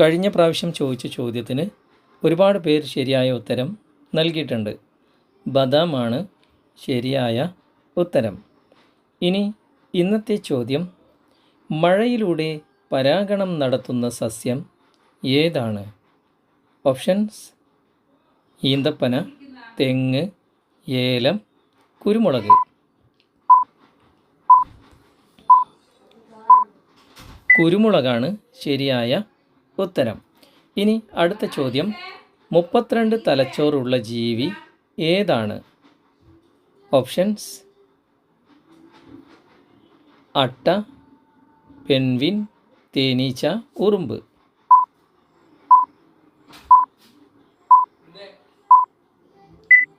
കഴിഞ്ഞ പ്രാവശ്യം ചോദിച്ച ചോദ്യത്തിന് ഒരുപാട് പേർ ശരിയായ ഉത്തരം നൽകിയിട്ടുണ്ട്. ബദാമാണ് ശരിയായ ഉത്തരം. ഇനി ഇന്നത്തെ ചോദ്യം മഴയിലൂടെ പരാഗണം നടത്തുന്ന സസ്യം ഏതാണ്? ഓപ്ഷൻസ് ഈന്തപ്പന തെങ്ങ് ഏലം കുരുമുളക്. കുരുമുളകാണ് ശരിയായ ഉത്തരം. ഇനി അടുത്ത ചോദ്യം. മുപ്പത്തിരണ്ട് തലച്ചോറുള്ള ജീവി ഏതാണ്? ഓപ്ഷൻസ് അട്ട പെൻവിൻ തേനീച്ച ഉറുമ്പ്.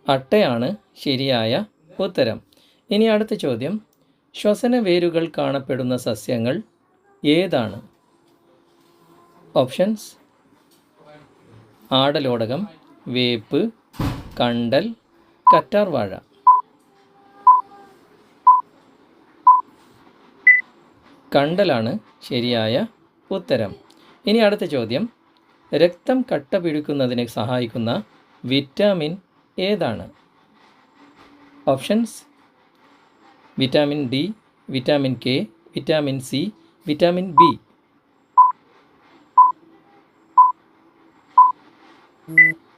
അട്ടയാണ് ശരിയായ ഉത്തരം. ഇനി അടുത്ത ചോദ്യം. ശ്വസന വേരുകൾ കാണപ്പെടുന്ന സസ്യങ്ങൾ ഏതാണ്? ഓപ്ഷൻസ്. ആടലോടകം വേപ്പ് കണ്ടൽ കറ്റാർ വാഴ കണ്ടലാണ് ശരിയായ ഉത്തരം. ഇനി അടുത്ത ചോദ്യം. രക്തം കട്ട പിടിക്കുന്നതിന് സഹായിക്കുന്ന വിറ്റാമിൻ ഏതാണ്? Options. Vitamin D vitamin K vitamin C vitamin B.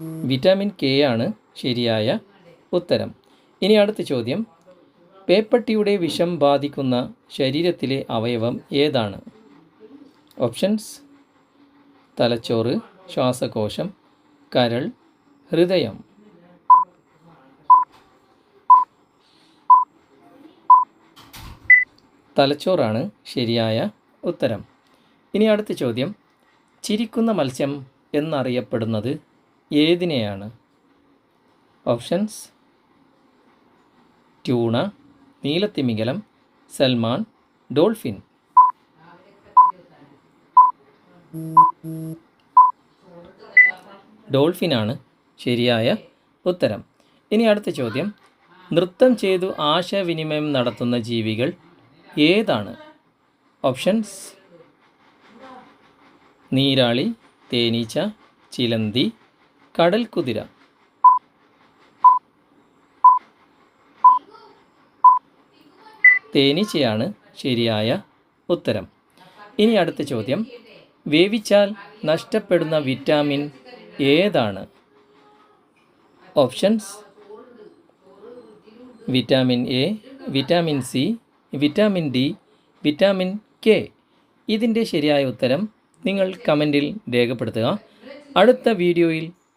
Vitamin K ആണ് ശരിയായ ഉത്തരം. ഇനി അടുത്ത ചോദ്യം. പേപ്പട്ടിയുടെ വിഷം ബാധിക്കുന്ന ശരീരത്തിലെ അവയവം ഏതാണ്? ഓപ്ഷൻസ്. തലച്ചോറ് ശ്വാസകോശം കരൾ ഹൃദയം. തലച്ചോറാണ് ശരിയായ ഉത്തരം. ഇനി അടുത്ത ചോദ്യം. ചിരിക്കുന്ന മത്സ്യം എന്നറിയപ്പെടുന്നത് ഏതിനെയാണ്? ഓപ്ഷൻസ് ട്യൂണ നീലത്തിമിംഗലം സൽമാൻ ഡോൾഫിൻ. ഡോൾഫിനാണ് ശരിയായ ഉത്തരം. ഇനി അടുത്ത ചോദ്യം. നൃത്തം ചെയ്തു ആശയവിനിമയം നടത്തുന്ന ജീവികൾ ഏതാണ്? ഓപ്ഷൻസ് നീരാളി തേനീച്ച ചിലന്തി കടൽ കുതിര. തേനീച്ചയാണ് ശരിയായ ഉത്തരം. ഇനി അടുത്ത ചോദ്യം. വേവിച്ചാൽ നഷ്ടപ്പെടുന്ന വിറ്റാമിൻ ഏതാണ്? Options. Vitamin A vitamin C vitamin D vitamin K. ഇതിന്റെ ശരിയായ ഉത്തരം നിങ്ങൾ കമന്റിൽ രേഖപ്പെടുത്തുക. അടുത്ത വീഡിയോയിൽ